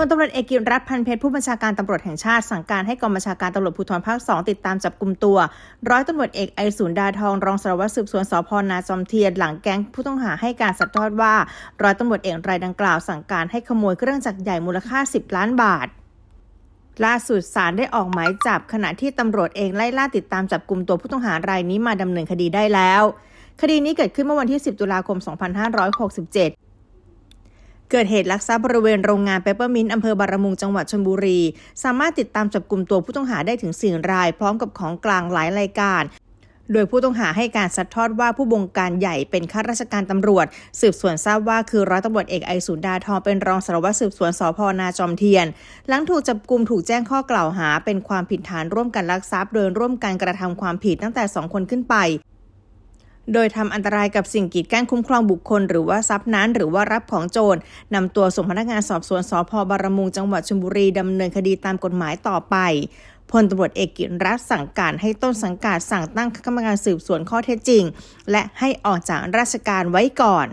พลตำรวจเอกกิรรัตพันเพชรผู้บัญชาการตำรวจแห่งชาติสั่งการให้กองบัญชาการตำรวจภูธรภาคสองติดตามจับกลุ่มตัว ร้อยตำรวจเอกไอศูนย์ดาทองรองสารวัตรสืบสวนสพนาจอมเทียนหลังแก๊งผู้ต้องหาให้การสัดทอดว่า ร้อยตำรวจเอกรายดังกล่าวสั่งการให้ขโมยเครื่องจักรใหญ่มูลค่า 10 ล้านบาทล่าสุดศาลได้ออกหมายจับขณะที่ตำรวจเองไล่ล่าติดตามจับกลุ่มตัวผู้ต้องหารายนี้มาดำเนินคดีได้แล้ว คดีนี้เกิดขึ้นเมื่อวันที่ 10 ตุลาคม 2567 เกิดเหตุลักทรัพย์บริเวณโรงงานเปเปอร์มินต์อำเภอบารมุงจังหวัดชลบุรี สามารถติดตามจับกลุ่มตัวผู้ต้องหาได้ถึง4ราย พร้อมกับของกลางหลายรายการโดยผู้ต้องหาให้การซัดทอดว่าผู้บงการใหญ่เป็นข้าราชการตำรวจ สืบสวนทราบว่าคือร้อยตำรวจเอกไอศูนดาทองเป็นรองสารวัตรสืบสวนสพนาจอมเทียน หลังถูกจับกลุ่มถูกแจ้งข้อกล่าวหา เป็นความผิดฐานร่วมกันลักทรัพย์ โดยร่วมกันกระทำความผิดตั้งแต่ 2 คนขึ้นไป โดยทำอันตรายกับสิ่งกีดกั้นคุ้มครองบุคคล หรือว่าทรัพย์นั้น หรือว่ารับของโจรนำตัวส่งพนักงานสอบสวนสพบารมุงจังหวัดชลบุรีดำเนินคดีตามกฎหมายต่อไปพลตำรวจเอกกิรรัตสั่งการให้ต้นสังกัดสั่งตั้งคณะกรรมการสืบสวนข้อเท็จจริง และให้ออกจากราชการไว้ก่อน